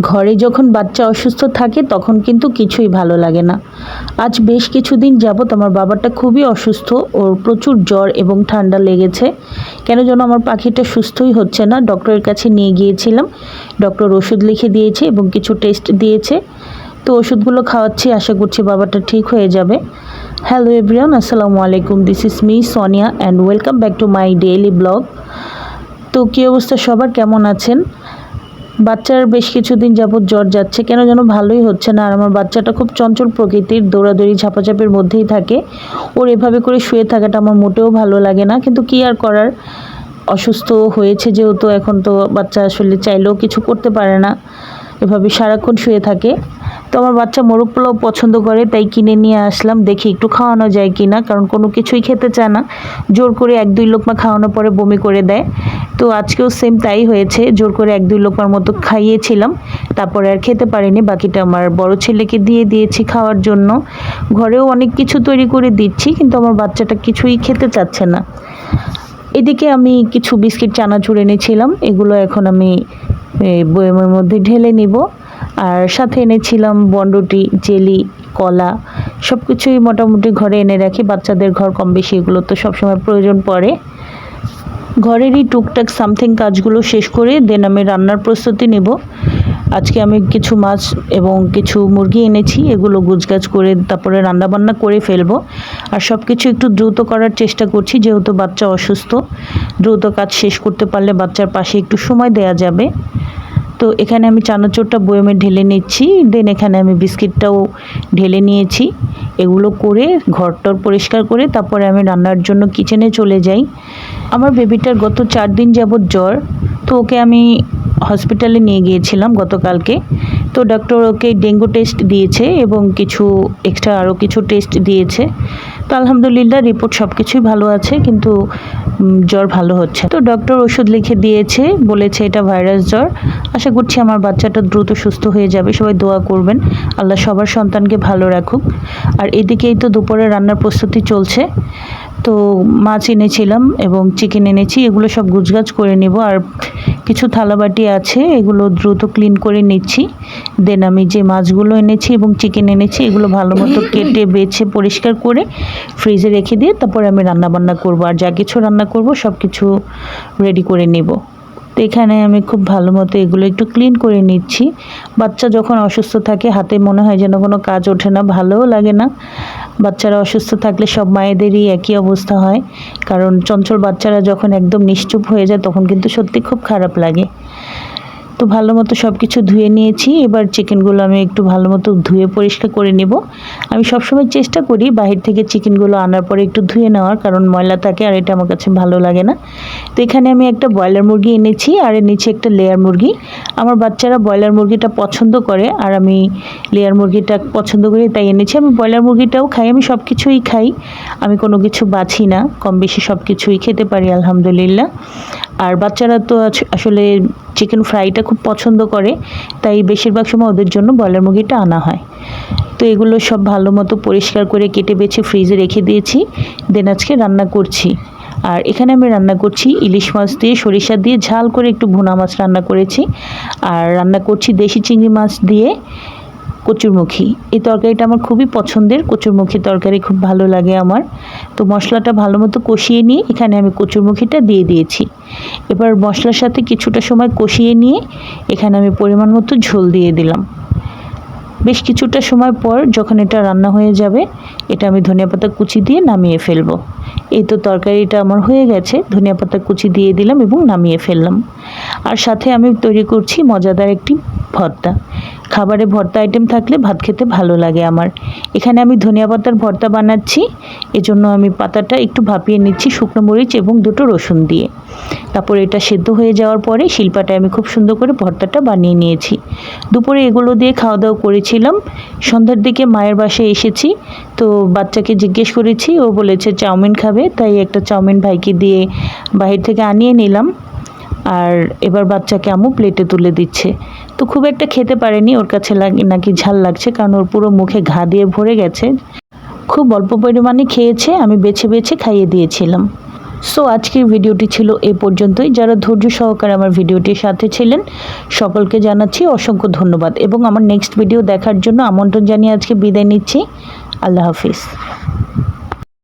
ঘরে যখন বাচ্চা অসুস্থ থাকে, তখন কিন্তু কিছুই ভালো লাগে না। আজ বেশ কিছুদিন যাবৎ আমার বাবাটা খুবই অসুস্থ। ওর প্রচুর জ্বর এবং ঠান্ডা লেগেছে। কেন যেন আমার পাখিটা সুস্থই হচ্ছে না। ডক্টরের কাছে নিয়ে গিয়েছিলাম। ডক্টর ওষুধ লিখে দিয়েছে এবং কিছু টেস্ট দিয়েছে। তো ওষুধগুলো খাওয়াচ্ছি, আশা করছি বাবাটা ঠিক হয়ে যাবে। হ্যালো এভরিওয়ান, আসসালামু আলাইকুম। This is me, Sonia, and welcome back to my daily blog. তো কী অবস্থা সবার? কেমন আছেন? বাচ্চার বেশ কিছুদিন যাবৎ জ্বর যাচ্ছে। কেন যেন ভালোই হচ্ছে না। আর আমার বাচ্চাটা খুব চঞ্চল প্রকৃতির, দৌড়াদৌড়ি ঝাপাঝাপের মধ্যেই থাকে। ওর এভাবে করে শুয়ে থাকাটা আমার মোটেও ভালো লাগে না। কিন্তু কি আর করার? অসুস্থ হয়েছে যেহেতু, এখন তো বাচ্চা আসলে চাইলেও কিছু করতে পারে না। এভাবে সারাক্ষণ শুয়ে থাকে। তো আমার বাচ্চা মোরগ পোলাও পছন্দ করে তাই কিনে নিয়ে আসলাম। দেখি একটু খাওয়ানো যায় কি না কারণ কোনো কিছুই খেতে চায় না। জোর করে এক দুই লোকমা খাওয়ানোর পরে বমি করে দেয়। তো আজকেও সেম তাই হয়েছে জোর করে এক দুই লোকমার মতো খাইয়েছিলাম। তারপরে আর খেতে পারিনি বাকিটা আমার বড় ছেলেকে দিয়ে দিয়েছি খাওয়ার জন্য। ঘরেও অনেক কিছু তৈরি করে দিচ্ছি কিন্তু আমার বাচ্চাটা কিছুই খেতে চাচ্ছে না। এদিকে আমি কিছু বিস্কিট চানাচুর এনেছিলাম এগুলো এখন আমি এ, মধ্যে ঢেলে নিব। আর সাথে এনেছিলাম বন্ডটি জেলি, কলা সব কিছুই মোটামুটি ঘরে এনে রাখি। বাচ্চাদের ঘর কম বেশি, এগুলো তো সবসময় প্রয়োজন পড়ে। ঘরেরই টুকটাক সামথিং কাজগুলো শেষ করে দেন আমি রান্নার প্রস্তুতি নেব। আজকে আমি কিছু মাছ এবং কিছু মুরগি এনেছি, এগুলো গুছগাছ করে তারপরে রান্নাবান্না করে ফেলব। আর সব কিছু একটু দ্রুত করার চেষ্টা করছি, যেহেতু বাচ্চা অসুস্থ। দ্রুত কাজ শেষ করতে পারলে বাচ্চার পাশে একটু সময় দেয়া যাবে। তো এখানে আমি চানাচোরটা বয়মে ঢেলে নিচ্ছি দেন এখানে আমি বিস্কিটটাও ঢেলে নিয়েছি। এগুলো করে ঘরটর পরিষ্কার করে তারপরে আমি রান্নার জন্য কিচেনে চলে যাই। আমার বেবিটার গত চার দিন যাবৎ জ্বর, তো ওকে আমি হসপিটালে নিয়ে গিয়েছিলাম গতকালকে। তো ডক্টর ওকে ডেঙ্গু টেস্ট দিয়েছে এবং কিছু এক্সট্রা আরও কিছু টেস্ট দিয়েছে। তো আলহামদুলিল্লাহ রিপোর্ট সব কিছুই ভালো আছে, কিন্তু জ্বর ভালো হচ্ছে। তো ডক্টর ওষুধ লিখে দিয়েছে, বলেছে এটা ভাইরাস জ্বর। আশা করছি আমার বাচ্চাটা দ্রুত সুস্থ হয়ে যাবে, সবাই দোয়া করবেন। আল্লাহ সবার সন্তানকে ভালো রাখুক। আর এদিকেই তো দুপুরে রান্নার প্রস্তুতি চলছে। তো মাছ এনেছিলাম এবং চিকেন এনেছি, এগুলো সব গুজগাজ করে নেব। আর কিছু থালাবাটি আছে, এগুলো দ্রুত ক্লিন করে নিচ্ছি। দেন আমি যে মাছগুলো এনেছি এবং চিকেন এনেছি, এগুলো ভালো মতো কেটে, বেছে, পরিষ্কার করে ফ্রিজে রেখে দিয়ে তারপরে আমি রান্না বান্না করব। আর যা কিছু রান্না করব সব কিছু রেডি করে নেব। এখানে আমি খুব ভালো মতো এগুলো একটু ক্লিন করে নিচ্ছি। বাচ্চা যখন অসুস্থ থাকে, হাতে মনে হয় যেন কোনো কাজ ওঠে না, ভালোও লাগে না। বাচ্চারা অসুস্থ থাকলে সব মায়েদেরই একই অবস্থা হয়। কারণ চঞ্চল বাচ্চারা যখন একদম নিশ্চুপ হয়ে যায়, তখন কিন্তু সত্যি খুব খারাপ লাগে। তো ভালো মতো সব কিছু ধুয়ে নিয়েছি। এবার চিকেনগুলো আমি একটু ভালো মতো ধুয়ে পরিষ্কার করে নেব। আমি সবসময় চেষ্টা করি বাহির থেকে চিকেনগুলো আনার পরে একটু ধুয়ে নেওয়ার, কারণ ময়লা থাকে আর এটা আমার কাছে ভালো লাগে না। তো এখানে আমি একটা ব্রয়লার মুরগি এনেছি, আর এর নিচে একটা লেয়ার মুরগি। আমার বাচ্চারা ব্রয়লার মুরগিটা পছন্দ করে, আর আমি লেয়ার মুরগিটা পছন্দ করি, তাই এনেছি। আমি ব্রয়লার মুরগিটাও খাই, আমি সব কিছুই খাই। আমি কোনো কিছু বাছি না, কম বেশি সব কিছুই খেতে পারি, আলহামদুলিল্লাহ। আর বাচ্চারা তো আসলে চিকেন ফ্রাইটা খুব পছন্দ করে, তাই বেশিরভাগ সময় ওদের জন্য ব্রয়লার মুরগিটা আনা হয়। তো এগুলো সব ভালো মতো পরিষ্কার করে কেটে বেছে ফ্রিজে রেখে দিয়েছি দেন আজকে রান্না করছি। আর এখানে আমি রান্না করছি ইলিশ মাছ দিয়ে, সরিষা দিয়ে ঝাল করে একটু ভুনা মাছ রান্না করেছি। আর রান্না করছি দেশি চিংড়ি মাছ দিয়ে কচুরমুখী। এই তরকারিটা আমার খুবই পছন্দের। কচুরমুখী তরকারি খুব ভালো লাগে আমার। তো মশলাটা ভালো মতো কষিয়ে নিয়ে এখানে আমি কচুরমুখীটা দিয়ে দিয়েছি। এবার মশলার সাথে কিছুটা সময় কষিয়ে নিয়ে এখানে আমি পরিমাণ মতো ঝোল দিয়ে দিলাম। বেশ কিছুটা সময় পর যখন এটা রান্না হয়ে যাবে, এটা আমি ধনিয়া পাতা কুচি দিয়ে নামিয়ে ফেলব। এই তো তরকারিটা আমার হয়ে গেছে। ধনিয়া পাতা কুচি দিয়ে দিলাম এবং নামিয়ে ফেললাম। আর সাথে আমি তৈরি করছি মজাদার একটি ভর্তা। খাবারে ভর্তা আইটেম থাকলে ভাত খেতে ভালো লাগে আমার। এখানে আমি ধনিয়া পাতার ভর্তা বানাচ্ছি। এজন্য আমি পাতাটা একটু ভাপিয়ে নিচ্ছি শুকনো মরিচ এবং দুটো রসুন দিয়ে। তারপর এটা সেদ্ধ হয়ে যাওয়ার পরে শিল্পাটায় আমি খুব সুন্দর করে ভর্তাটা বানিয়ে নিয়েছি। দুপুরে এগুলো দিয়ে খাওয়া দাওয়া করেছিলাম। সন্ধ্যার দিকে মায়ের বাসায় এসেছি। তো বাচ্চাকে জিজ্ঞেস করেছি, ও বলেছে, চাউমিন খাবে? তাই একটা চাউমিন ভাইকে দিয়ে বাহির থেকে আনিয়ে নিলাম। আর এবার বাচ্চাকে আমু প্লেটে তুলে দিচ্ছে। তো খুব একটা খেতে পারেনি, ওর কাছে নাকি ঝাল লাগছে, কারণ ওর পুরো মুখে ঘা দিয়ে ভরে গেছে। খুব অল্প পরিমাণে খেয়েছে, আমি বেছে বেছে খাইয়ে দিয়েছিলাম। সো আজকের ভিডিওটি ছিল এ পর্যন্তই। যারা ধৈর্য সহকারে আমার ভিডিওটির সাথে ছিলেন, সকলকে জানাচ্ছি অসংখ্য ধন্যবাদ। এবং আমার নেক্সট ভিডিও দেখার জন্য আমন্ত্রণ জানিয়ে আজকে বিদায় নিচ্ছি। আল্লাহ হাফিজ।